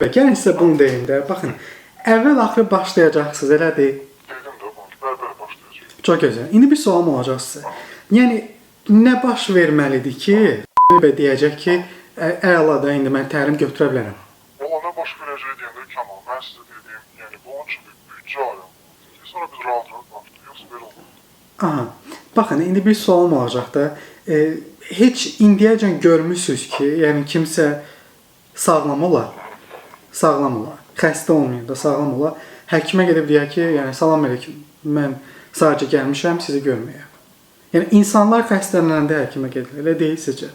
Gəlin sizə bunu deyim də. Baxın, əvvəl-axır başlayacaqsınız, elədir? Dedim də başlayacaq. Çox gözəl. İndi bir sualım olacaq sizə. Yəni nə baş verməlidir ki, və deyəcək ki, ə- əla da indi mən təlim götürə bilərəm. Valla nə baş verəcək deyəndə Kamal, mən sizə dediyim, yəni bu onun bir büdcə ayırmalıyıq. Sonra biz rahat-rahat başlayırıq, belə olur. Aha. Baxın, indi bir sualım olacaq da. E, heç indiyəcən görmüsüz ki, yəni kimsə sağlam olar. Sağlam olar. Xəstə olmayın da sağlam olar. Həkimə gedib deyər ki, yəni salam əleykum. Mən sadəcə gəlmişəm sizi görməyə. Yəni insanlar xəstələnəndə həkimə gedir. Elə deyil sizcə?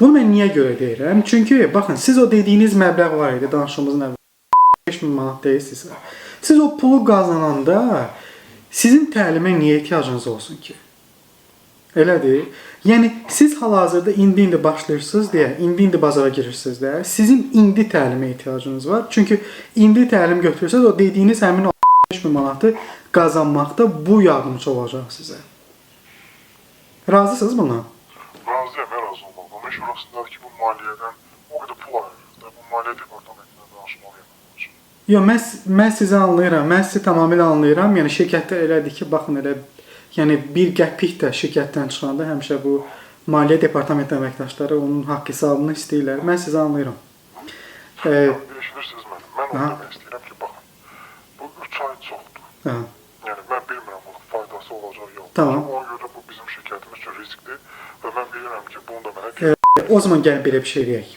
Bunu mən niyə görə deyirəm? Çünki baxın, siz o dediyiniz məbləğ var idi danışığımızın əvvəl 5000 manat deyirsinizsə. Siz o pulu qazananda sizin təlimə niyə ehtiyacınız olsun ki? Elədir. Yəni siz hal-hazırda indi-indi başlayırsınız deyə, indi-indi bazara girirsiniz deyə, sizin indi təlimə ehtiyacınız var. Çünki indi təlim götürürsəz o dediyiniz həmin 5000 manatı qazanmaqda bu yardımçı olacaq sizə. Razısınız buna? Razıyam, mən razı olmalıyam. Amma iş orasındadır ki, bu maliyyədən o qədər pul ayırırıq da, bu maliyyə departamentindən danışmalıyam. Yox, mən mən sizi anlayıram. Mən sizi tamamilə anlayıram. Yəni şirkətdə elədir ki, baxın elə yəni bir qəpik də şirkətdən çıxanda həmişə bu maliyyə departamenti əməkdaşları onun haqq hesabını istəyirlər. Mən sizi anlayıram. E, Eşidirsiniz məni? Mən onu Aha. demək istəyirəm ki, baxın, bu 3 ay çoxdur. hə. Yəni mən bilmirəm bunun faydası olacaq yox. Tamam. Ona görə bu bizim şirkətimiz üçün riskdir və mən bilirəm ki, bunu da mənə O zaman gəlin belə bir şey deyək.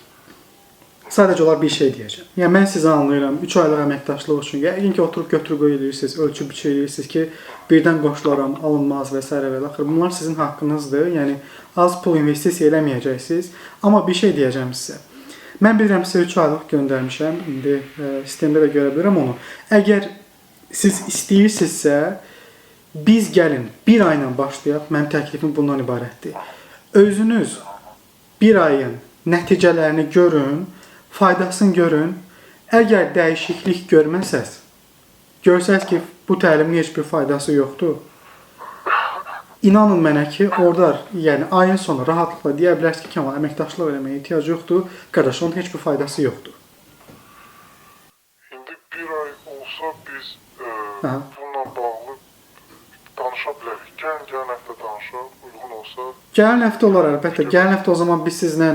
Sadəcə olaraq bir şey deyəcəm. Yəni mən sizi anlayıram. 3 aylıq əməkdaşlıq üçün yəqin ki, oturub götür-qoy edirsiniz, ölçü biçə edirsiniz ki, birdən qoşularam, alınmaz və s. və axır. Bunlar sizin haqqınızdır. Yəni az pul investisiya eləməyəcəksiniz. Amma bir şey deyəcəm sizə. Mən bilirəm sizə 3 aylıq göndərmişəm. İndi e, sistemdə də görə bilərəm onu. Əgər siz istəyirsinizsə, biz gəlin 1 ayla başlayaq. Mənim təklifim bundan ibarətdir. Özünüz bir ayın nəticələrini görün, faydasını görün. Əgər dəyişiklik görməsəz, görsəz ki, bu təlimin heç bir faydası yoxdur. İnanın mənə ki, orada, yəni ayın sonu rahatlıqla deyə bilərsiniz ki, Kamal əməkdaşlıq eləməyə ehtiyac yoxdur. Qardaş, onun heç bir faydası yoxdur. İndi bir ay olsa biz e, Aha. bununla bağlı danışa bilərik. Gəlin, gəlin həftə danışaq, uyğun olsa Gələn həftə olar əlbəttə. Gələn həftə o zaman biz sizlə